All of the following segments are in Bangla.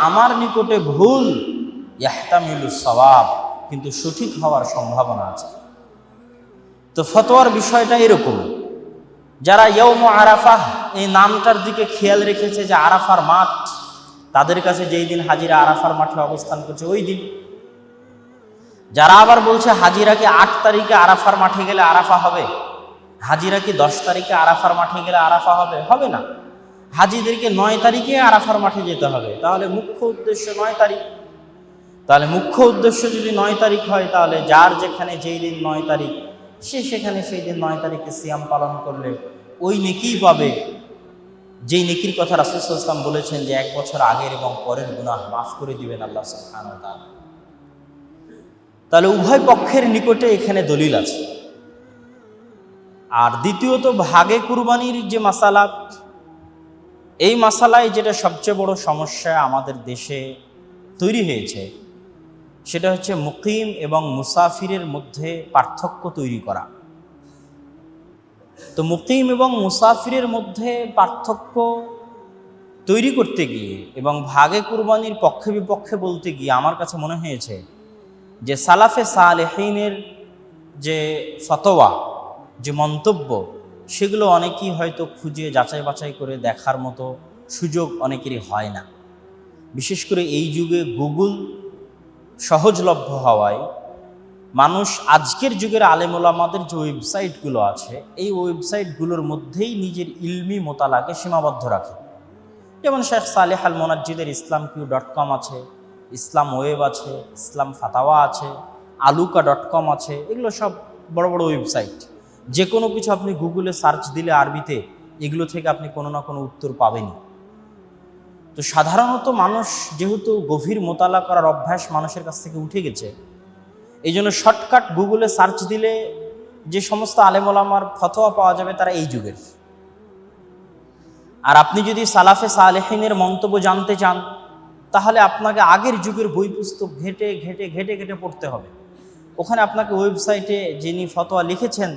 আমার নিকটে ভুল, ইয়াহতামিলু সবাব কিন্তু সঠিক হওয়ার সম্ভাবনা আছে। তো ফতোয়ার বিষয়টা এরকম। যারা ইয়ৌম আরাফাহ, এই নামটার দিকে খেয়াল রেখেছে যে আরাফার মাঠ, তাদের কাছে যেই দিন হাজিরা আরাফার মাঠে অবস্থান করছে, ওই দিন। যারা আবার বলছে হাজিরা কি আট তারিখে আরাফার মাঠে গেলে আরাফা হবে? হাজিরা কি দশ তারিখে আরাফার মাঠে গেলে আরাফা হবে? হবে না। হাজিদেরকে নয় তারিখে আরাফার মাঠে যেতে হবে। তাহলে মুখ্য উদ্দেশ্য নয় তারিখ। তাহলে মুখ্য উদ্দেশ্য যদি নয় তারিখ হয়, তাহলে যার যেখানে যেই দিন নয় তারিখ, সে সেখানে সেই দিন নয় তারিখে সিয়াম পালন করলে ওই নেকিই পাবে। যেই নেকির কথা রাসুল ইসলাম বলেছেন যে, এক বছর আগের এবং পরের গুনাহ মাফ করে দিবেন আল্লাহ সুবহানাহু তাহলে উভয় পক্ষের নিকটে এখানে দলিল আছে। আর দ্বিতীয়ত, ভাগে কুরবানির যে মাসালা এই মাসালায় যেটা সবচেয়ে বড় সমস্যা আমাদের দেশে তৈরি হয়েছে, সেটা হচ্ছে মুকিম এবং মুসাফিরের মধ্যে পার্থক্য তৈরি করা। তো মুকিম এবং মুসাফিরের মধ্যে পার্থক্য তৈরি করতে গিয়ে এবং ভাগে কুরবানির পক্ষে বিপক্ষে বলতে গিয়ে আমার কাছে মনে হয়েছে যে সালাফে সালেহিনের যে ফতোয়া, যে মন্তব্য সেগুলো অনেকেই হয়তো খুঁজে যাচাই বাছাই করে দেখার মতো সুযোগ অনেকেরই হয় না। বিশেষ করে এই যুগে গুগল সহজলভ্য হওয়ায় মানুষ আজকের যুগের আলেমোলামাদের যে ওয়েবসাইটগুলো আছে, এই ওয়েবসাইটগুলোর মধ্যেই নিজের ইলমি মোতালাকে সীমাবদ্ধ রাখে। যেমন শেখ সালেহ আল মোনাজ্জিদের ইসলাম কিউ ডট কম আছে, ইসলাম ওয়েব আছে, ইসলাম ফাতাওয়া আছে, আলুকা ডট কম আছে, এগুলো সব বড় বড় ওয়েবসাইট। যে কোনো কিছু আপনি গুগলে সার্চ দিলে আরবিতে এগুলো থেকে আপনি কোনো না কোনো উত্তর পাবেনই। তো সাধারণত মানুষ যেহেতু গভীর মোতালা করার অভ্যাস মানুষের কাছ থেকে উঠে গেছে, এই জন্য শর্টকাট গুগলে সার্চ দিলে যে সমস্ত আলেমোলামার ফতোয়া পাওয়া যাবে তারা এই যুগের। আর আপনি যদি সালাফে সালেহিনের মন্তব্য জানতে চান, তাহলে আপনাকে আগের যুগের বই পুস্তক ঘেটে ঘেটে ঘেটে ঘেটে পড়তে হবে। ওখানে আপনাকে ওয়েবসাইটে যিনি ফতোয়া লিখেছেন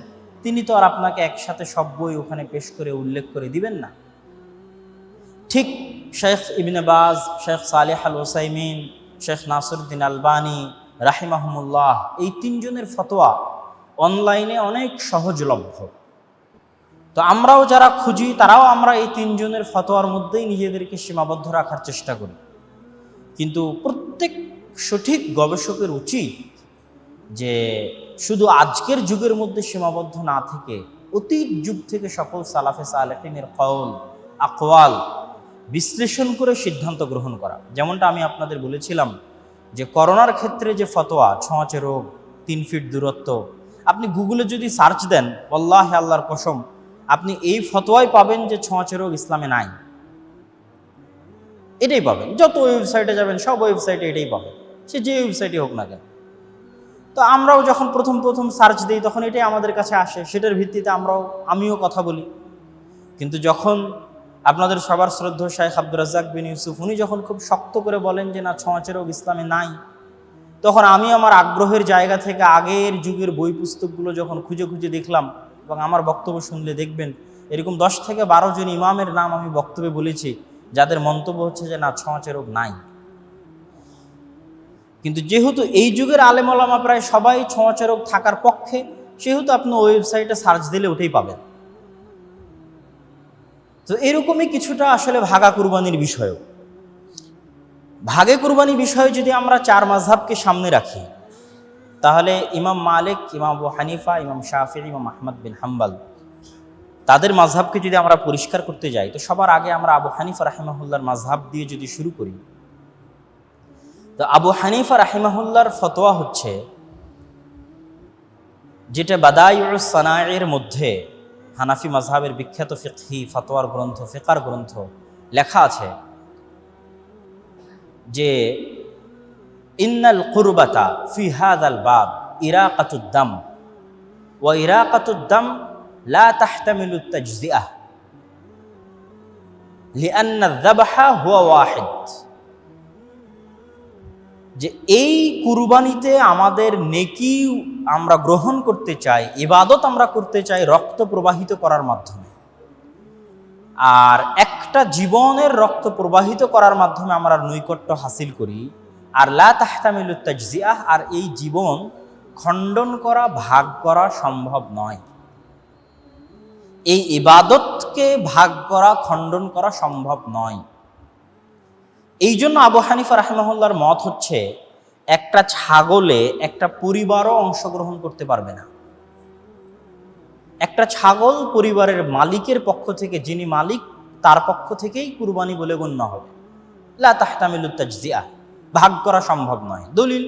তিনি তো আর আপনাকে একসাথে সব বই ওখানে পেশ করে উল্লেখ করে দিবেন না। ঠিক শেখ ইবিনে বাজ, শেখ সালেহ আল ওসাইমিন, শেখ নাসরুদ্দিন আলবানী রাহিমাহমুল্লাহ এই তিনজনের ফতোয়া অনলাইনে অনেক সহজলভ্য। তো আমরাও যারা খুঁজি, তারাও আমরা এই তিনজনের ফতোয়ার মধ্যেই নিজেদেরকে সীমাবদ্ধ রাখার চেষ্টা করি। কিন্তু প্রত্যেক সঠিক গবেষকের উচিত যে শুধু আজকের যুগের মধ্যে সীমাবদ্ধ না থেকে অতীত যুগ থেকে সকল সালাফে সালেহিনের কওল, আকওয়াল বিশ্লেষণ করে সিদ্ধান্ত গ্রহণ করা। যেমনটা আমি আপনাদের বলেছিলাম যে করোনার ক্ষেত্রে যে ফতোয়া, ছোঁয়াচে রোগ, তিন ফিট দূরত্ব, আপনি গুগলে যদি সার্চ দেন, আল্লাহ আল্লাহর কসম, আপনি এই ফতোয়াই পাবেন যে ছোঁয়াচে রোগ ইসলামে নাই। এটাই পাবেন। যত ওয়েবসাইটে যাবেন, সব ওয়েবসাইটে এটাই পাবেন। সে যে ওয়েবসাইটে হোক না কেন। তো আমরাও যখন প্রথম প্রথম সার্চ দিই, তখন এটাই আমাদের কাছে আসে। সেটার ভিত্তিতে আমরাও, আমিও কথা বলি। কিন্তু যখন আপনাদের সবার শ্রদ্ধ শাহেখ আব্দুর রাজাক বিন ইউসুফ, উনি যখন খুব শক্ত করে বলেন যে, না, ছোঁয়াচে রোগ ইসলামে নাই। তখন আমি আমার আগ্রহের জায়গা থেকে আগের যুগের বই পুস্তকগুলো যখন খুঁজে খুঁজে দেখলাম এবং আমার বক্তব্য শুনলে দেখবেন, এরকম দশ থেকে বারো জন ইমামের নাম আমি বক্তব্যে বলেছি, যাদের মন্তব্য হচ্ছে যে, না, ছোঁয়াচে রোগ নাই। কিন্তু যেহেতু এই যুগের আলেমলামা প্রায় সবাই ছোঁয়াচে রোগ থাকার পক্ষে, সেহেতু আপনি ওয়েবসাইটে সার্চ দিলে ওটাই পাবেন। তো এরকমই কিছুটা আসলে ভাগা কুরবানির বিষয়ও। ভাগে কুরবানি বিষয়ে যদি আমরা চার মাঝহাবকে সামনে রাখি, তাহলে ইমাম মালিক, ইমাম আবু হানিফা, ইমাম শাহি ইমাম আহমদ বিন হাম্বাল, তাদের মাঝহাবকে যদি আমরা পরিষ্কার করতে যাই, তো সবার আগে আমরা আবু হানিফা রাহিমাহুল্লার মাঝহাব দিয়ে যদি শুরু করি তো আবু হানিফা রাহিমাহুল্লার ফতোয়া হচ্ছে যেটা বাদায়ুল সানায়ের মধ্যে হানাফি মাঝহাবের বিখ্যাত ফিকহি, ফতোয়ার গ্রন্থ, ফিকার গ্রন্থ লেখা আছে যে ইন্নাল কুরবাতা ফি হাদাল বাব ইরাকাতুদ্দাম ওয়া ইরাকাতুদ্দাম লা তাহতামিলু তাজজিআহ লিআন্না যাবহা হুয়া ওয়াহিদ। যে এই কুরবানিতে আমাদের নেকি আমরা গ্রহণ করতে চাই, ইবাদত আমরা করতে চাই রক্ত প্রবাহিত করার মাধ্যমে। আর একটা জীবনের রক্ত প্রবাহিত করার মাধ্যমে আমরা নৈকট্য হাসিল করি। আর লা তাজজিয়াহ আর এই জীবন খণ্ডন করা, ভাগ করা সম্ভব নয়। এই ইবাদতকে ভাগ করা, খণ্ডন করা সম্ভব নয়। এই জন্য আবু হানিফা রাহমাহুল্লার মত হচ্ছে, একটা ছাগলে একটা পরিবারও অংশগ্রহণ করতে পারবে না। একটা ছাগল পরিবারের মালিকের পক্ষ থেকে, যিনি মালিক, তার পক্ষ থেকেই কুরবানি বলে গণ্য হবে। লা ভাগ করা সম্ভব নয়। দলিল,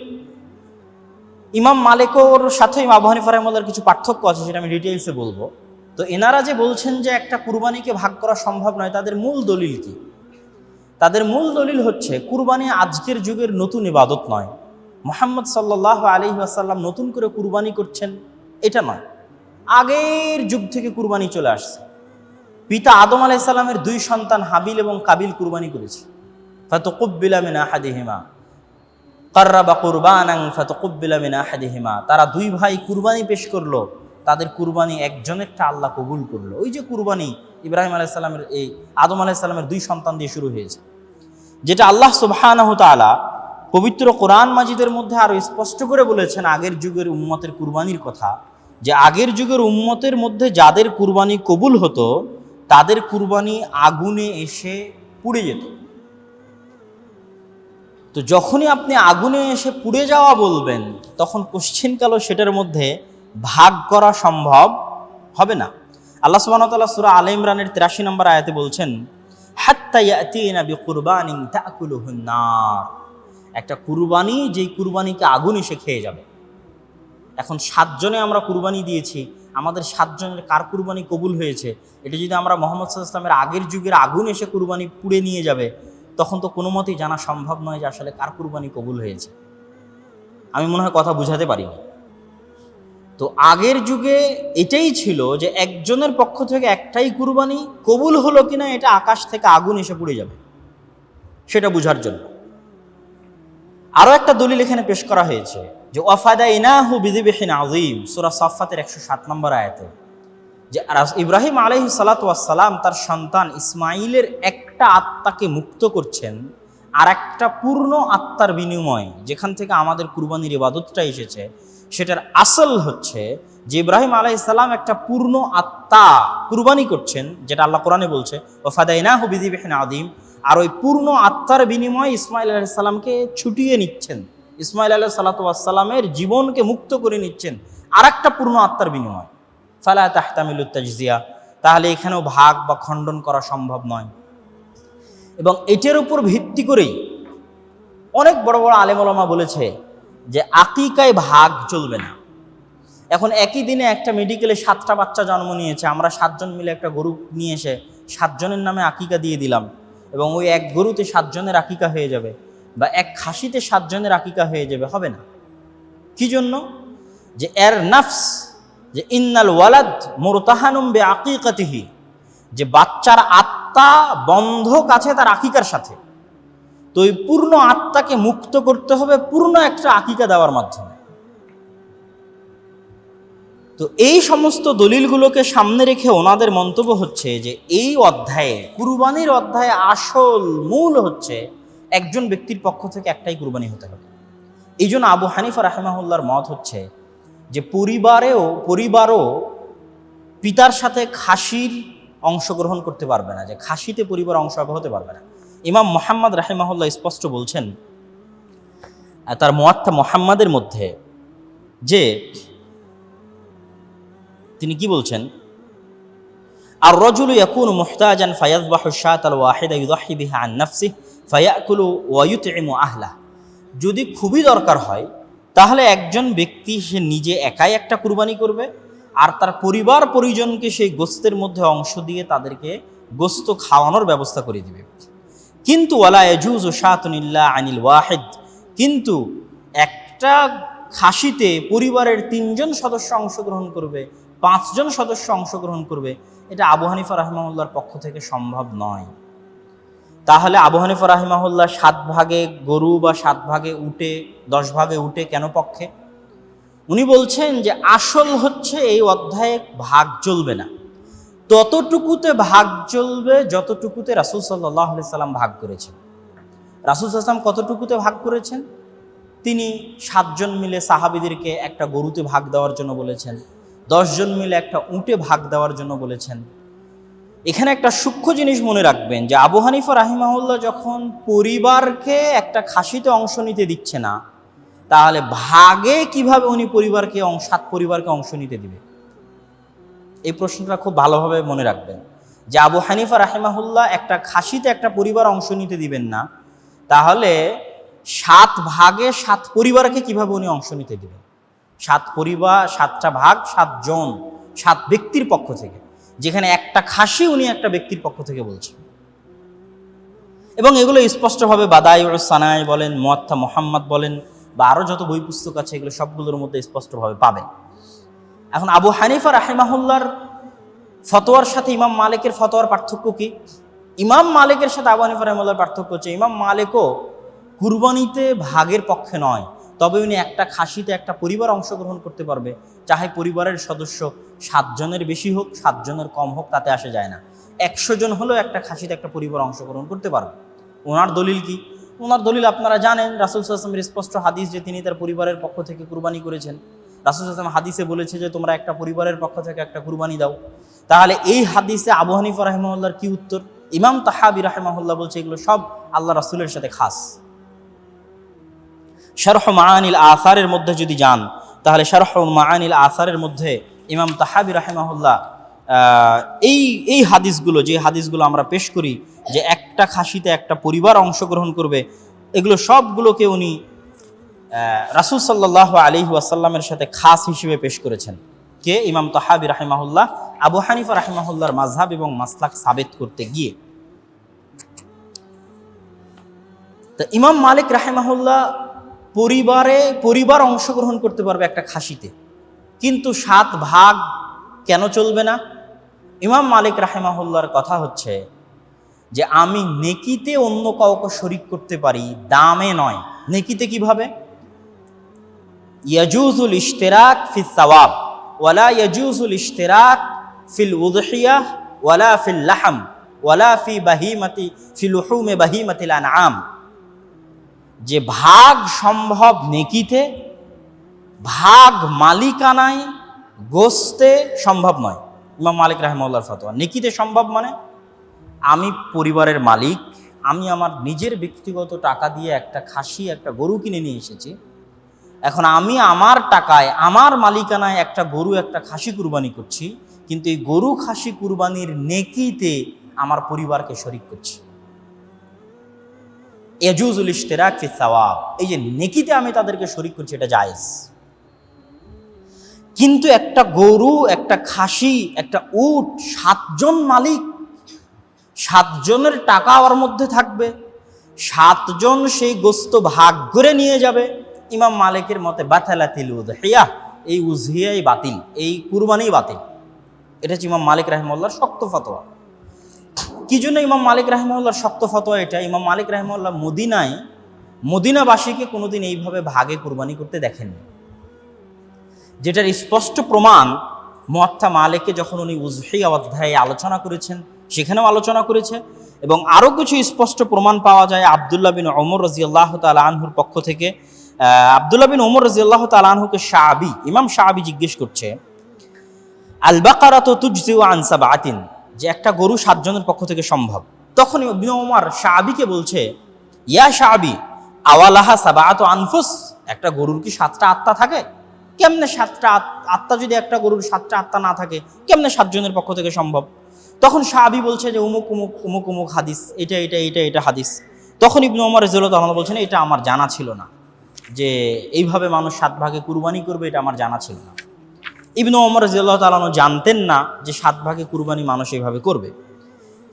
ইমাম মালিকর সাথে ইমাম আবু হানিফা কিছু পার্থক্য আছে, সেটা আমি ডিটেইলসে বলব। তো এনারা যে বলছেন যে একটা কুরবানিকে ভাগ করা সম্ভব নয়, তাদের মূল দলিল কি? তাদের মূল দলিল হচ্ছে, কুরবানি আজকের যুগের নতুন ইবাদত নয়। মোহাম্মদ সাল্লাহ আলি আসাল্লাম নতুন করে কুরবানি করছেন, এটা নয়। আগের যুগ থেকে কুরবানি চলে আসছে। পিতা আদম আলাইসাল্লামের দুই সন্তান হাবিল এবং কাবিল কুরবানি করেছে। তারা দুই ভাই কুরবানি পেশ করল, তাদের কুরবানি একজনেরটা আল্লাহ কবুল করল। ওই যে কুরবানি ইব্রাহিম আলাইসাল্লামের এই, আদম আলাইসাল্লামের দুই সন্তান দিয়ে শুরু হয়েছে। যেটা আল্লাহ তাআলা পবিত্র কোরআন মাজিদের মধ্যে আরও স্পষ্ট করে বলেছেন আগের যুগের উম্মতের কুরবানির কথা। যে আগের যুগের উম্মতের মধ্যে যাদের কুরবানি কবুল হতো, তাদের কুরবানি আগুনে এসে পুড়ে যেত। তো যখনই আপনি আগুনে এসে পুড়ে যাওয়া বলবেন, তখন কোশ্চিনকালও সেটার মধ্যে ভাগ করা সম্ভব হবে না। আল্লাহ সুবহানাহু সূরা আলে ইমরানের 83 নম্বর আয়াতে বলছেন একটা কুরবানি, যেই কুরবানিকে আগুন এসে খেয়ে যাবে। এখন সাতজনে আমরা কুরবানি দিয়েছি, আমাদের সাতজনের কার কুরবানি কবুল হয়েছে? এটা যদি আমরা মোহাম্মদ সাল্লামের আগের যুগের আগুন এসে কুরবানি পুড়ে নিয়ে যাবে, তখন তো কোনো মতেই জানা সম্ভব নয় যে আসলে কার কুরবানি কবুল হয়েছে। আমি মনে হয় কথা বুঝাতে পারিনি। তো আগের যুগে এটাই ছিল যে একজনের পক্ষ থেকে একটাই কুরবানি কবুল হলো কিনা এটা আকাশ থেকে আগুন এসে পুড়ে যাবে, সেটা বুঝার জন্য। আরও একটা দলিল এখানে পেশ করা হয়েছে যে ওয়াফাদা ইনাহু বিদিবিহিন আজিম সুরা সাফাতের একশো সাত নম্বর আয়াতে। যে ইব্রাহিম আলহি সালাতাম তার সন্তান ইসমাইলের একটা আত্মাকে মুক্ত করছেন আর একটা পূর্ণ আত্মার বিনিময় যেখান থেকে আমাদের কুরবানির ইবাদতটা এসেছে সেটার আসল হচ্ছে যে ইব্রাহিম সালাম একটা পূর্ণ আত্মা কুরবানি করছেন, যেটা আল্লাহ কোরআনে বলছে ও ওফাদাইনা হুবিদিবিহিন আদিম আর ওই পূর্ণ আত্মার বিনিময়ে ইসমাইল আলাইসাল্লামকে ছুটিয়ে নিচ্ছেন। ইসমাইল আলাহ সালাতামের জীবনকে মুক্ত করে নিচ্ছেন আর একটা পূর্ণ আত্মার বিনিময়। ফালা তাহতামিলুত তাজজিয়া, তাহলে এখানেও ভাগ বা খণ্ডন করা সম্ভব নয়। এবং এটার উপর ভিত্তি করেই অনেক বড় বড় আলেমলামা বলেছে যে আকিকায় ভাগ চলবে না। এখন একই দিনে একটা মেডিকেলে সাতটা বাচ্চা জন্ম নিয়েছে, আমরা সাতজন মিলে একটা গরু নিয়ে এসে সাতজনের নামে আকিকা দিয়ে দিলাম এবং ওই এক গরুতে সাতজনের আকিকা হয়ে যাবে বা এক খাসিতে সাতজনের আকিকা হয়ে যাবে, হবে না। কি জন্য? যে এর নাফস, যে ইন্নাল ওয়ালাদ মোরতাহানুম বে আকিকাতিহি, যে বাচ্চার আত্মা বন্ধ কাছে তার আকিকার সাথে। তো ওই পূর্ণ আত্মাকে মুক্ত করতে হবে, পূর্ণ একটা আকিকা দেওয়ার মাধ্যমে। তো এই সমস্ত দলিলগুলোকে সামনে রেখে ওনাদের মন্তব্য হচ্ছে যে, এই অধ্যায়ে, কুরবানির অধ্যায়ে আসল মূল হচ্ছে একজন ব্যক্তির পক্ষ থেকে একটাই কুরবানি হতে হবে। এই জন্য আবু হানিফা রাহেমাহুল্লার মত হচ্ছে যে, পরিবারেও, পরিবারও পিতার সাথে খাসির অংশগ্রহণ করতে পারবে না, যে খাসিতে পরিবার অংশ হতে পারবে না। ইমাম মোহাম্মদ রাহেমাহুল্লাহ স্পষ্ট বলছেন তার মোয়াত্তা মোহাম্মদের মধ্যে যে তিনি কি বলছেন? আর রজুল ইয়াকুন মুহতাজান ফায়াযবাহু শাত আল ওয়াহিদা ইউদাহি বিহা আন নাফসি ফায়াকুলু ওয়া ইউতইমু আহলা যদি খুবই দরকার হয়, তাহলে একজন ব্যক্তি সে নিজে একাই একটা কুরবানি করবে, আর তার পরিবার পরিজনকে সেই গোস্তের মধ্যে অংশ দিয়ে তাদেরকে গোস্ত খাওয়ানোর ব্যবস্থা করে দিবে। কিন্তু ওয়ালা এজুজ ও শাতুনিল্লা আনিল ওয়াহেদ। কিন্তু একটা খাসিতে পরিবারের তিনজন সদস্য অংশগ্রহণ করবে, পাঁচজন সদস্য অংশগ্রহণ করবে, এটা আবু হানিফা রাহমাউল্লার পক্ষ থেকে সম্ভব নয়। তাহলে আবু হানিফা রাহিমাহুল্লাহ সাত ভাগে গরু বা সাত ভাগে উঠে, দশ ভাগে উঠে কেন পক্ষে? উনি বলছেন যে আসল হচ্ছে এই অধ্যায়ে ভাগ চলবে না। ততটুকুতে ভাগ চলবে, যতটুকুতে রাসুল সাল্লাহ সাল্লাম ভাগ করেছেন। রাসুল সাল্লাম কতটুকুতে ভাগ করেছেন? তিনি সাতজন মিলে সাহাবিদেরকে একটা গরুতে ভাগ দেওয়ার জন্য বলেছেন, দশজন মিলে একটা উঁটে ভাগ দেওয়ার জন্য বলেছেন। এখানে একটা সূক্ষ্ম জিনিস মনে রাখবেন যে আবু হানিফা রাহিমাহুল্লাহ যখন পরিবারকে একটা খাসিতে অংশ নিতে দিচ্ছে না, তাহলে ভাগে কীভাবে উনি পরিবারকে সাত পরিবারকে অংশ নিতে দিবে? এই প্রশ্নটা খুব ভালোভাবে মনে রাখবেন। যে আবু হানিফা রাহিমাহুল্লাহ একটা খাসিতে একটা পরিবার অংশ নিতে দিবেন না, তাহলে সাত ভাগে সাত পরিবারকে কীভাবে উনি অংশ নিতে দিবেন? সাত পরিবার, সাতটা ভাগ, সাতজন, সাত ব্যক্তির পক্ষ থেকে। যেখানে একটা খাসি উনি একটা ব্যক্তির পক্ষ থেকে বলছেন। এবং এগুলো স্পষ্টভাবে বাদাই সানাই বলেন, মোয়াত্তা মোহাম্মদ বলেন, বা আরও যত বই পুস্তক আছে, এগুলো সবগুলোর মধ্যে স্পষ্টভাবে পাবেন। এখন আবু হানিফা রাহিমাহুল্লার ফতোয়ার সাথে ইমাম মালিকের ফতোয়ার পার্থক্য কি? ইমাম মালিকের সাথে আবু হানিফা রাহিমাহুল্লার পার্থক্য হচ্ছে, ইমাম মালিকও কুরবানিতে ভাগের পক্ষে নয়, তবে উনি একটা খাসিতে একটা পরিবার অংশগ্রহণ করতে পারবে, চাহে পরিবারের সদস্য সাতজনের বেশি হোক, সাতজনের কম হোক, তাতে আসে যায় না। একশো জন হলেও একটা খাসিতে একটা পরিবার অংশগ্রহণ করতে পারবে। ওনার দলিল কি? ওনার দলিল আপনারা জানেন, রাসুল আসলামের স্পষ্ট হাদিস যে তিনি তার পরিবারের পক্ষ থেকে কুরবানি করেছেন। রাসুল আসলাম হাদিসে বলেছে যে তোমরা একটা পরিবারের পক্ষ থেকে একটা কুরবানি দাও। তাহলে এই হাদিসে আবু হানিফা রাহিমাহুল্লার কি উত্তর? ইমাম তাহাবি রাহিমাহুল্লাহ বলছে এগুলো সব আল্লাহ রাসুলের সাথে খাস। শারহ মাআনিল আসারের মধ্যে যদি যান, তাহলে শারহ মাআনিল আসারের মধ্যে ইমাম তাহাবি রাহেমাহুল্লাহ এই এই হাদিসগুলো, যে হাদিসগুলো আমরা পেশ করি, যে একটা খাসিতে একটা পরিবার অংশগ্রহণ করবে, এগুলো সবগুলোকে উনি রাসুল সাল্লাহ আলী ওয়াসাল্লামের সাথে খাস হিসেবে পেশ করেছেন। কে? ইমাম তাহাবি রাহিমাহুল্লাহ, আবু হানিফা রাহিমাহুল্লাহর মাঝহাব এবং মাসলাক সাবেত করতে গিয়ে। তা ইমাম মালিক রাহেমাহুল্লাহ পরিবারে, পরিবার অংশগ্রহণ করতে পারবে একটা খাসিতে। কিন্তু সাত ভাগ কেন চলবে না? ইমাম মালিক রাহেমাহুল্লার কথা হচ্ছে যে, আমি নেকিতে অন্য কাউকে শরিক করতে পারি, দামে নয়। নেকিতে কীভাবে? ইয়াজুজুল ইশতেরাক ফিল সওয়াব ওয়ালা ইয়াজুজুল ইশতেরাক ফিল উদহিয়াহ ওয়ালা ফিল লাহাম ওয়ালা ফি বাহিমাতি, ফি লুহুমে বাহিমাতিল আনআম। যে ভাগ সম্ভব নেকিতে, ভাগ মালিকানায় গোস্তে সম্ভব নয়। ইমাম মালিক রাহেমউল্লার ফতোয়া, নেকিতে সম্ভব মানে আমি পরিবারের মালিক, আমি আমার নিজের ব্যক্তিগত টাকা দিয়ে একটা খাসি, একটা গরু কিনে নিয়ে এসেছি এখন আমি আমার টাকায়, আমার মালিকানায় একটা গরু, একটা খাসি কুরবানি করছি, কিন্তু এই গরু, খাসি কুরবানির নেকিতে আমার পরিবারকে শরিক করছি। এজুজুল ইশতেরাক ফি এই যে নেকিতে আমি তাদেরকে শরিক করছি, এটা জায়েজ। কিন্তু একটা গরু, একটা খাসি, একটা উট, সাতজন মালিক, সাতজনের টাকা ওর মধ্যে থাকবে, সাতজন সেই গোস্ত ভাগ করে নিয়ে যাবে ইমাম মালিকের মতে, বাতালাতিল উদহিয়া, এই উজহিয়াই বাতিল, এই কুরবানি বাতিল। এটা হচ্ছে ইমাম মালিক রাহমুল্লাহর শক্ত ফতোয়া। কি জন্য ইমাম মালিক রাহমুল্লাহর শক্ত ফতোয়া এটা? ইমাম মালিক রাহমুল্লাহ মদিনায়, মদিনাবাসীকে কোনোদিন এইভাবে ভাগে কুরবানি করতে দেখেননি। যেটার স্পষ্ট প্রমাণ, মোয়াত্তা মালিককে যখন উনি উজহিয়া অধ্যায়ে আলোচনা করেছেন, সেখানেও আলোচনা করেছে, এবং আরও কিছু স্পষ্ট প্রমাণ পাওয়া যায় আবদুল্লাহ বিন ওমর রাজিয়াল্লাহ তাল আনহুর পক্ষ থেকে। আবদুল্লাহ বিন ওমর রাজিয়াল্লাহ তাল আনহুকে শাহাবি ইমাম শাহাবি জিজ্ঞেস করছে আল বাকারা তো আনসা বাতিন যে একটা গরু সাতজনের পক্ষ থেকে সম্ভব। তখন ইবনে ওমর শাহাবিকে বলছে, ইয়া শাহাবি আওয়ালাহা সাবাত আনফুস, একটা গরুর কি সাতটা আত্মা থাকে? কেমনে সাতটা আত- আত্মা যদি একটা গরুর সাতটা আত্মা না থাকে, কেমনে সাতজনের পক্ষ থেকে সম্ভব? তখন সাহাবি বলছে যে, উমুক উমুক উমুক উমুক হাদিস, এটা এটা এটা এটা হাদিস। তখন ইবনু ওমর রেজুল্লাহ বলছেন, এটা আমার জানা ছিল না। যে এইভাবে মানুষ সাত ভাগে কুরবানি করবে, এটা আমার জানা ছিল না। ইবনু ওমর রাজিয়াল্লাহু তাআলা জানতেন না যে সাত ভাগে কুরবানি মানুষ এইভাবে করবে।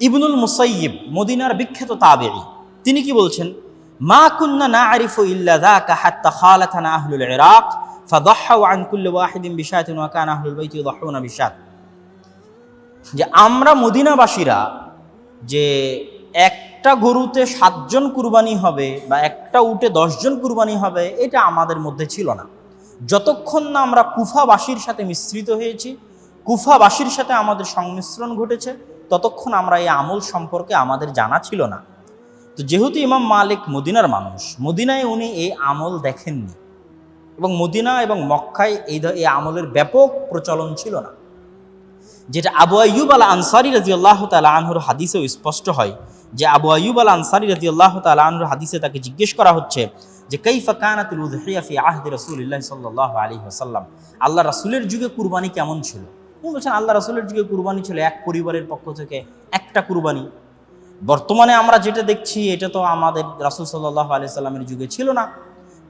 ইবনুল মুসাইয়িব, মদিনার বিখ্যাত তাবেরি তিনি কি বলছেন? মা কুন্না না'রিফু ইল্লা যাকা হাত্তা খালাতানা আহলুল ইরাক ফাদাহু আন কুল্লি ওয়াহিদিন বিশাতিন ওয়া কানা আহলুল বাইতি ইউদাহুনা বিশাত যে আমরা মদিনাবাসীরা যে একটা গরুতে সাতজন কুরবানি হবে বা একটা উটে দশজন কুরবানি হবে, এটা আমাদের মধ্যে ছিল না। যতক্ষণ না আমরা কুফাবাসীর সাথে মিশ্রিত হয়েছি, কুফাবাসীর সাথে আমাদের সংমিশ্রণ ঘটেছে, ততক্ষণ আমরা এই আমল সম্পর্কে আমাদের জানা ছিল না। তো যেহেতু ইমাম মালিক মদিনার মানুষ, মদিনায় উনি এই আমল দেখেননি এবং মদিনা এবং মক্কায় এই এই আমলের ব্যাপক প্রচলন ছিল না। যেটা আবু আয়ুব আল আনসারি রাজি আল্লাহ তালা আনহুর হাদিসেও স্পষ্ট হয় যে আবু আয়ুব আল আনসারি রাজি আল্লাহ তালা আনহুর হাদিসে তাকে জিজ্ঞেস করা হচ্ছে যে, কাইফা কানাতুল উদহিয়া ফি আহদি রাসূলিল্লাহ সাল্লাল্লাহু আলাইহি ওয়াসাল্লাম? আল্লাহ রাসূলের যুগে কুরবানি কেমন ছিল? উনি বলছেন, আল্লাহ রাসূলের যুগে কুরবানি ছিল এক পরিবারের পক্ষ থেকে একটা কুরবানি। বর্তমানে আমরা যেটা দেখছি, এটা তো আমাদের রাসূল সাল্লাল্লাহু আলাইহি সাল্লামের যুগে ছিল না।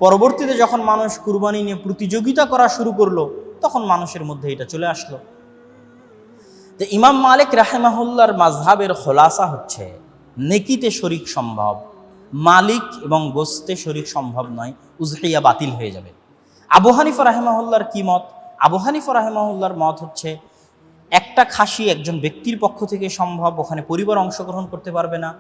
পরবর্তীতে যখন মানুষ কুরবানি নিয়ে প্রতিযোগিতা করা শুরু করল, তখন মানুষের মধ্যে এটা চলে আসলো। তো ইমাম মালিক রাহেমাহুল্লার মাঝহাবের খোলাসা হচ্ছে নেকিতে শরিক সম্ভব, মালিক এবং গোস্তে শরিক সম্ভব নয়, উজহিয়া বাতিল হয়ে যাবে। আবু হানিফা রাহেমাহুল্লার কি মত? আবু হানিফা রাহেমাহুল্লার মত হচ্ছে, একটা খাসি একজন ব্যক্তির পক্ষ থেকে সম্ভব, ওখানে পরিবার অংশগ্রহণ করতে পারবে না।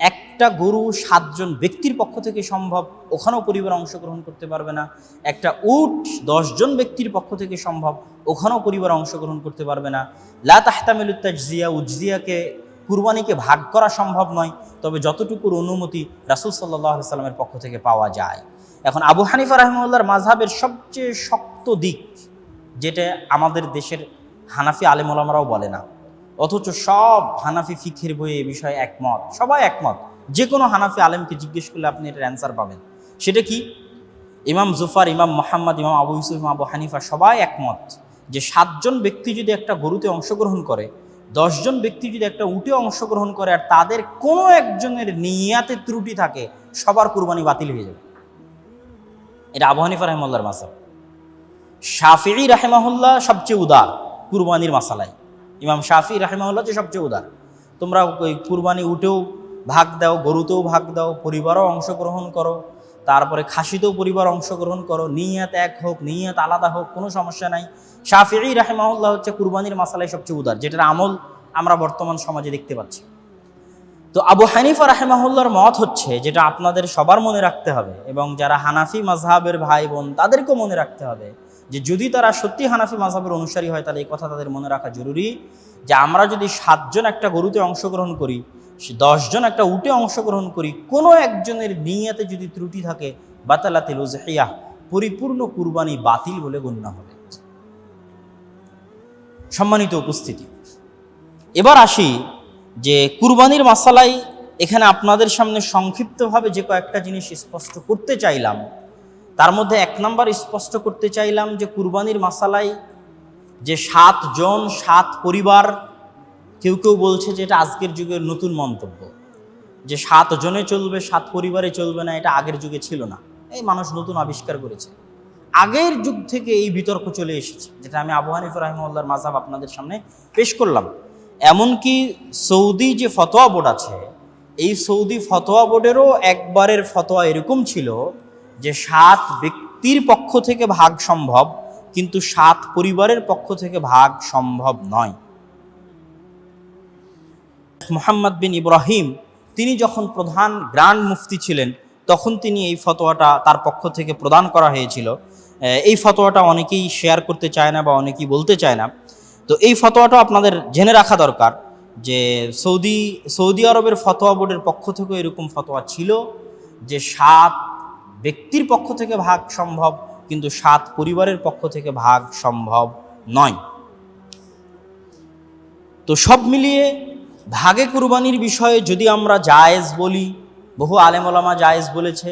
একটা গরু সাতজন ব্যক্তির পক্ষ থেকে সম্ভব, ওখানেও পরিবার অংশগ্রহণ করতে পারবে না। একটা উট দশজন ব্যক্তির পক্ষ থেকে সম্ভব, ওখানেও পরিবার অংশগ্রহণ করতে পারবে না। লা তাহতামিল তাজজিয়া, উজজিয়াকে কুরবানিকে ভাগ করা সম্ভব নয়, তবে যতটুকুর অনুমতি রাসুল সাল্লাহ সাল্লামের পক্ষ থেকে পাওয়া যায়। এখন আবু হানিফা রহমুল্লাহর মাঝহাবের সবচেয়ে শক্ত দিক, যেটা আমাদের দেশের হানাফি আলেমুলামারাও বলে না, অথচ সব হানাফি ফিখের বইয়ে এ বিষয়ে একমত, সবাই একমত। যে কোনো হানাফি আলেমকে জিজ্ঞেস করলে আপনি এটার অ্যান্সার পাবেন। সেটা কি? ইমাম জুফার, ইমাম মোহাম্মদ, ইমাম আবু ইউসুফ, ইমাম আবু হানিফা সবাই একমত যে সাতজন ব্যক্তি যদি একটা গরুতে অংশগ্রহণ করে দশজন ব্যক্তি যদি একটা উঠে অংশগ্রহণ করে আর তাদের কোনো একজনের নিয়াতে ত্রুটি থাকে, সবার কুরবানি বাতিল হয়ে যাবে। এটা আবু হানিফা মাসাব। শাফি রাহেমাহুল্লাহ সবচেয়ে উদার কুরবানির মাসালায়। ইমাম শাফি রাহেমাহুল্লাহ যে সবচেয়ে উদার। তোমরা ওই কুরবানি উঠেও ভাগ দাও, গরুতেও ভাগ দাও, পরিবারও অংশগ্রহণ করো, তারপরে খাসিতেও পরিবার অংশগ্রহণ করো, নিয়াত এক হোক, নিয়াত আলাদা হোক, কোনো সমস্যা নাই। শাফি রাহেমাহুল্লাহ হচ্ছে কুরবানির মাসালায় সবচেয়ে উদার, যেটার আমল আমরা বর্তমান সমাজে দেখতে পাচ্ছি। তো আবু হানিফা রাহেমাহুল্লার মত হচ্ছে যেটা আপনাদের সবার মনে রাখতে হবে এবং যারা হানাফি মাঝহাবের ভাই বোন তাদেরকেও মনে রাখতে হবে যে যদি তারা সত্যি হানাফি মাঝহাবের অনুসারী হয় তাহলে এই কথা তাদের মনে রাখা জরুরি যে আমরা যদি সাতজন একটা গরুতে অংশগ্রহণ করি, দশজন একটা উটে অংশগ্রহণ করি, কোনো একজনের নিয়াতে যদি ত্রুটি থাকে, বাতালাতিল উজহিয়া পরিপূর্ণ কুরবানি বাতিল বলে গণ্য হবে। সম্মানিত উপস্থিতি। এবার আসি যে কুরবানির মাসালাই এখানে আপনাদের সামনে সংক্ষিপ্তভাবে যে কয়েকটা জিনিস স্পষ্ট করতে চাইলাম, তার মধ্যে এক নম্বর স্পষ্ট করতে চাইলাম যে কুরবানির মাসালাই যে সাতজন, সাত পরিবার, কেউ কেউ বলছে যে এটা আজকের যুগের নতুন মন্তব্য। যে সাত জনে চলবে, সাত পরিবারে চলবে না, এটা আগের যুগে ছিল না। এই মানুষ নতুন আবিষ্কার করেছে। আগের যুগ থেকে এই বিতর্ক চলে এসেছে, যেটা আমি আবু হানিফ রাহিমুল্লাহর মাঝাব আপনাদের সামনে পেশ করলাম। এমনকি সৌদি যে ফতোয়া বোর্ড আছে, এই সৌদি ফতোয়া বোর্ডেরও একবারের ফতোয়া এরকম ছিল যে সাত ব্যক্তির পক্ষ থেকে ভাগ সম্ভব, কিন্তু সাত পরিবারের পক্ষ থেকে ভাগ সম্ভব নয়। মোহাম্মদ বিন ইব্রাহিম, তিনি যখন প্রধান গ্রান্ড মুফতি ছিলেন, তখন তিনি এই ফতোয়াটা তার পক্ষ থেকে প্রদান করা হয়েছিল। এই ফতোয়াটা অনেকেই শেয়ার করতে চায় না বা অনেকেই বলতে চায় না। তো এই ফতোয়াটা আপনাদের জেনে রাখা দরকার যে সৌদি সৌদি আরবের ফতোয়া বোর্ডের পক্ষ থেকে এরকম ফতোয়া ছিল যে সাত ব্যক্তির পক্ষ থেকে ভাগ সম্ভব, কিন্তু সাত পরিবারের পক্ষ থেকে ভাগ সম্ভব নয়। তো সব মিলিয়ে ভাগে কুরবানির বিষয়ে যদি আমরা জায়েজ বলি, বহু আলেমলামা জায়েজ বলেছে,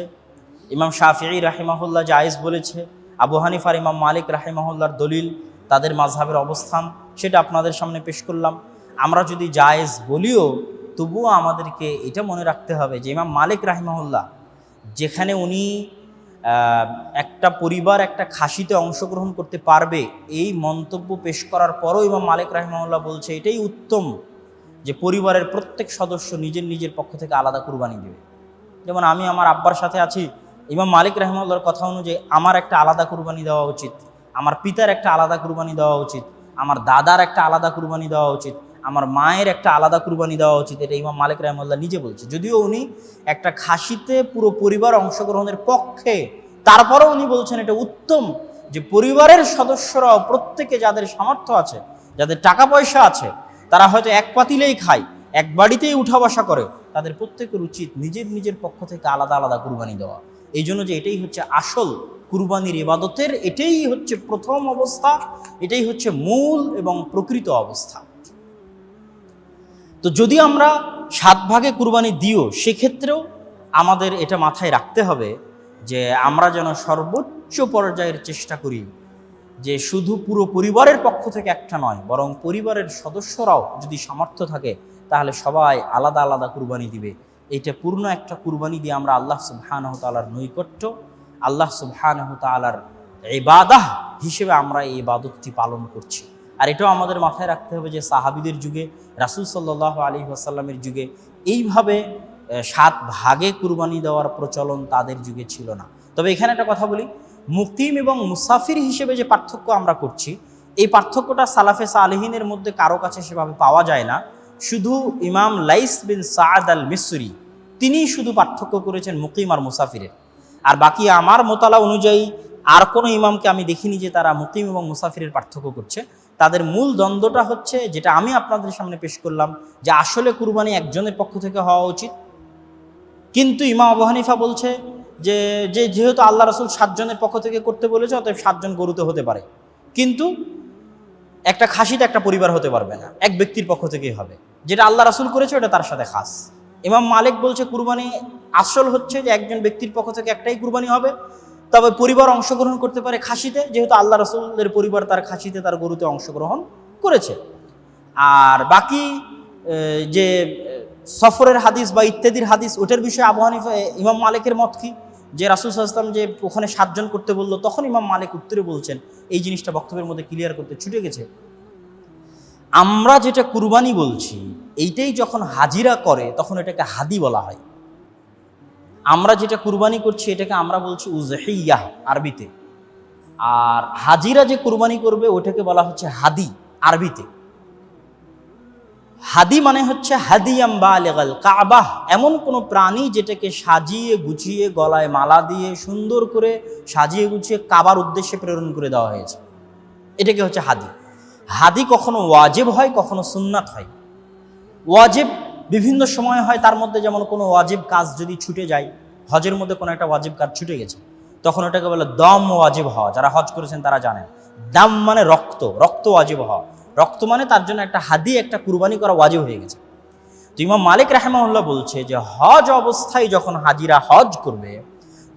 ইমাম শাফিঈ রাহিমাহুল্লাহ জায়েজ বলেছে আবু হানিফার ইমাম মালিক রাহিমাহুল্লার দলিল, তাদের মাঝহাবের অবস্থান, সেটা আপনাদের সামনে পেশ করলাম। আমরা যদি জায়েজ বলিও, তবুও আমাদেরকে এটা মনে রাখতে হবে যে ইমাম মালিক রাহিমাহুল্লাহ, যেখানে উনি একটা পরিবার, একটা খাসিতে অংশগ্রহণ করতে পারবে, এই মন্তব্য পেশ করার পরও ইমাম মালিক রাহিমাহুল্লাহ বলছে, এটাই উত্তম যে পরিবারের প্রত্যেক সদস্য নিজের নিজের পক্ষ থেকে আলাদা কুরবানি দেবে। যেমন আমি আমার আব্বার সাথে আছি ইমাম মালিক রহমাল্লার কথা অনুযায়ী আমার একটা আলাদা কুরবানি দেওয়া উচিত, আমার পিতার একটা আলাদা কুরবানি দেওয়া উচিত, আমার দাদার একটা আলাদা কুরবানি দেওয়া উচিত, আমার মায়ের একটা আলাদা কুরবানি দেওয়া উচিত, এটা ইমাম মালিক রহমাল্লাহ নিজে বলছে। যদিও উনি একটা খাসিতে পুরো পরিবার অংশগ্রহণের পক্ষে, তারপরেও উনি বলছেন এটা উত্তম যে পরিবারের সদস্যরাও প্রত্যেকে যাদের সামর্থ্য আছে, যাদের টাকা পয়সা আছে, তারা হয়তো এক পাতিলেই খায়, এক বাড়িতেই উঠা বসা করে, তাদের প্রত্যেকের উচিত নিজের নিজের পক্ষ থেকে আলাদা আলাদা কুরবানি দেওয়া। এই জন্য যে এটাই হচ্ছে আসল কুরবানির ইবাদতের, এটাই হচ্ছে প্রথম অবস্থা, এটাই হচ্ছে মূল এবং প্রকৃত অবস্থা। তো যদি আমরা সাত ভাগে কুরবানি দিও, সেক্ষেত্রেও আমাদের এটা মাথায় রাখতে হবে যে আমরা যেন সর্বোচ্চ পর্যায়ের চেষ্টা করি যে শুধু পুরো পরিবারের পক্ষ থেকে একটা নয়, বরং পরিবারের সদস্যরাও যদি সামর্থ্য থাকে, তাহলে সবাই আলাদা আলাদা কুরবানি দিবে। এইটা পূর্ণ একটা কুরবানি দিয়ে আমরা আল্লাহ সুবহানাহ তালার নৈকট্য, আল্লাহ সুবহানাহ তালার ইবাদাহ হিসেবে আমরা এই ইবাদতটি পালন করছি। আর এটাও আমাদের মাথায় রাখতে হবে যে সাহাবিদের যুগে, রাসূল সাল্লাহ আলী আসাল্লামের যুগে এইভাবে সাত ভাগে কুরবানি দেওয়ার প্রচলন তাদের যুগে ছিল না। তবে এখানে একটা কথা বলি, মুক্তিম এবং মুসাফির হিসেবে যে পার্থক্য আমরা করছি, এই পার্থক্যটা সালাফে সালেহিনের মধ্যে কারও কাছে সেভাবে পাওয়া যায় না। শুধু ইমাম লাইস বিন সাদ আল মিসরি তিনিই শুধু পার্থক্য করেছেন মুকিম আর মুসাফিরের। আর বাকি আমার মোতালা অনুযায়ী, আর কোনো ইমামকে আমি দেখিনি যে তারা মুকিম এবং মুসাফিরের পার্থক্য করছে। তাদের মূল দ্বন্দ্বটা হচ্ছে, যেটা আমি আপনাদের সামনে পেশ করলাম, যে আসলে কুরবানি একজনের পক্ষ থেকে হওয়া উচিত। কিন্তু ইমাম আবু হানিফা বলছে যে যে যেহেতু আল্লাহ রসুল সাতজনের পক্ষ থেকে করতে বলেছে, অতএব সাতজন গরুতে হতে পারে। কিন্তু একটা খাসিতে একটা পরিবার হতে পারবে না। এক ব্যক্তির পক্ষ থেকেই হবে। যেটা আল্লাহ রাসুল করেছে, ওটা তার সাথে খাস। ইমাম মালিক বলছে, কুরবানি আসল হচ্ছে যে একজন ব্যক্তির পক্ষ থেকে একটাই কুরবানি হবে। তবে পরিবার অংশগ্রহণ করতে পারে খাসিতে, যেহেতু আল্লাহ রসুলের পরিবার তার খাসিতে, তার গরুতে অংশগ্রহণ করেছে। আর বাকি যে সফরের হাদিস বা ইত্যাদির হাদিস, ওটার বিষয়ে আবু ইমাম মালিকের মত কি? যে রাসুল সাল্লাম যে ওখানে সাতজন করতে বলল, তখন ইমাম মালিক উত্তরে বলছেন, এই জিনিসটা বক্তব্যের মধ্যে ক্লিয়ার করতে ছুটে গেছে। আমরা যেটা কুরবানি বলছি, এইটাই যখন হাজিরা করে, তখন এটাকে হাদি বলা হয়। আমরা যেটা কুরবানি করছি, এটাকে আমরা বলছি উজহিয়াহ আরবিতে। আর হাজিরা যে কুরবানি করবে, ওটাকে বলা হচ্ছে হাদি আরবিতে। হাদি মানে হচ্ছে হাদিয়াম বালেগাল কাবাহ, এমন কোনো প্রাণী যেটাকে সাজিয়ে গুছিয়ে গলায় মালা দিয়ে সুন্দর করে সাজিয়ে গুছিয়ে কাবার উদ্দেশ্যে প্রেরণ করে দেওয়া হয়েছে। এটাকে হচ্ছে হাদি। হাদি কখনো ওয়াজেব হয়, কখনো সুন্নাত হয়। ওয়াজেব বিভিন্ন সময় হয়, তার মধ্যে যেমন কোনো ওয়াজেব কাজ যদি ছুটে যায়, হজের মধ্যে কোনো একটা ওয়াজেব কাজ ছুটে গেছে, তখন ওটাকে বলে দম ওয়াজিব হওয়া। যারা হজ করেছেন তারা জানেন। দাম মানে রক্ত রক্ত ওয়াজিব হওয়া। রক্ত মানে তার জন্য একটা হাদি, একটা কুরবানি করা ওয়াজিব হয়ে গেছে। তো ইমাম মালিক রাহেমাউল্লাহ বলছে যে, হজ অবস্থায় যখন হাজিরা হজ করবে,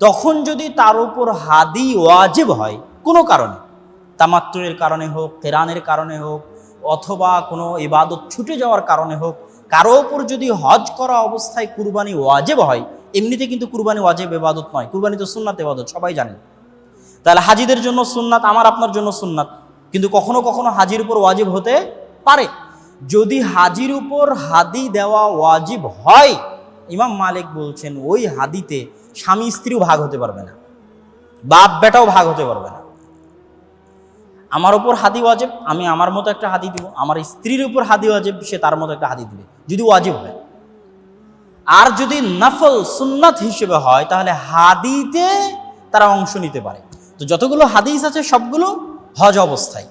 তখন যদি তার উপর হাদি ওয়াজিব হয়, কোনো কারণে, তামাত্তুরের কারণে হোক, কেরানের কারণে হোক, অথবা কোনো ইবাদত ছুটে যাওয়ার কারণে হোক, কারও ওপর যদি হজ করা অবস্থায় কুরবানি ওয়াজেব হয়, এমনিতে কিন্তু কুরবানি ওয়াজেব ইবাদত নয়। কুরবানি তো সুন্নাত এবাদত সবাই জানেন। তাহলে হাজিদের জন্য সুন্নাত, আমার, আপনার জন্য সুন্নাত। কিন্তু কখনো কখনো হাজির উপর ওয়াজিব হতে পারে। যদি হাজির উপর হাদি দেওয়া ওয়াজিব হয়, ইমাম মালিক বলছেন ওই হাদিতে স্বামী স্ত্রীও ভাগ হতে পারবে না, বাপ বেটাও ভাগ হতে পারবে না। আমার উপর হাদি ওয়াজেব, আমি আমার মতো একটা হাদি দিব, আমার স্ত্রীর উপর হাদি ওয়াজেব, সে তার মতো একটা হাদি দিবে, যদি ওয়াজিব হয়। আর যদি নফল সুন্নাত হিসেবে হয়, তাহলে হাদিতে তারা অংশ নিতে পারে। তো যতগুলো হাদিস আছে, সবগুলো হজ অবস্থায়।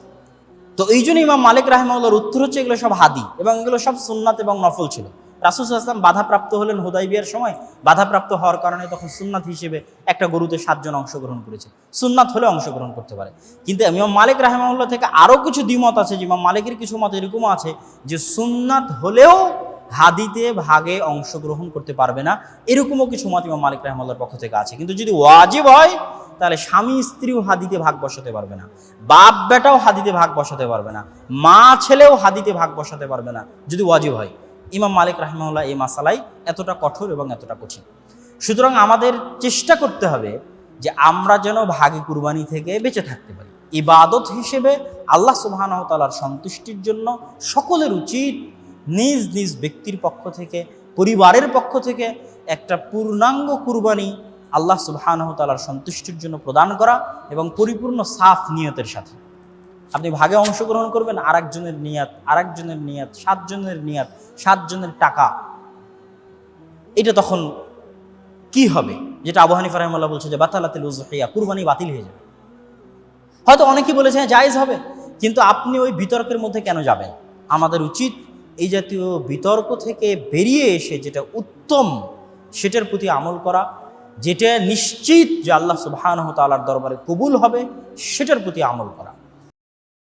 তো এই জন্য ইমাম মালিক রাহমাউল্লাহর উত্তর হচ্ছে এগুলো সব হাদি এবং এগুলো সব সুন্নাত এবং নফল ছিল। রাসুল আসলাম বাধাপ্রাপ্ত হলেন হুদাইবিয়ার সময়। বাধাপ্রাপ্ত হওয়ার কারণে তখন সুন্নাত হিসেবে একটা গরুতে সাতজন অংশগ্রহণ করেছে। সুন্নাত হলে অংশগ্রহণ করতে পারে। কিন্তু ইমাম মালিক রাহমাউল্লাহ থেকে আরও কিছু দ্বিমত আছে যে ইমাম মালিকের কিছু মত এরকমও আছে যে সুন্নাত হলেও হাদিতে ভাগে অংশগ্রহণ করতে পারবে না। এরকমও কিছু মত ইমাম মালিক রাহমাল্লার পক্ষ থেকে আছে। কিন্তু যদি ওয়াজিব হয়, তাহলে স্বামী স্ত্রীও হাদিতে ভাগ বসাতে পারবে না। বাপ বেটাও হাদিতে ভাগ বসাতে পারবে না। মা ছেলেও হাদিতে ভাগ বসাতে পারবে না। যদি ওয়াজিব হয়, ইমাম মালিক রাহমাউল্লাহ এই মাসালাই এতটা কঠোর এবং এতটা কঠিন। সুতরাং আমাদের চেষ্টা করতে হবে যে আমরা যেন ভাগে কুরবানি থেকে বেঁচে থাকতে পারি। ইবাদত হিসেবে আল্লাহ সুবহানাহু তাআলার সন্তুষ্টির জন্য সকলের উচিত নিজ নিজ ব্যক্তির পক্ষ থেকে, পরিবারের পক্ষ থেকে একটা পূর্ণাঙ্গ কুরবানি আল্লাহ সুবহানাহু তাআলার সন্তুষ্টির জন্য প্রদান করা এবং পরিপূর্ণ সাফ নিয়তের সাথে। আপনি ভাগে অংশগ্রহণ করবেন, আরেকজনের নিয়াত আরেকজনের নিয়াত, সাতজনের নিয়াত, সাতজনের টাকা। এটা তখন কি হবে? যেটা আবু হানিফা রহমাল্লাহ বলছে যে, বাতালাতিল উজহিয়া কুরবানি বাতিল হয়ে যাবে। হয়তো অনেকেই বলেছে হ্যাঁ জায়েজ হবে। কিন্তু আপনি ওই বিতর্কের মধ্যে কেন যাবেন? আমাদের উচিত এই জাতীয় বিতর্ক থেকে বেরিয়ে এসে যেটা উত্তম, সেটার প্রতি আমল করা, যেটা নিশ্চিত যে আল্লাহ সুবহানাহু তাআলার দরবারে কবুল হবে, সেটার প্রতি আমল করা।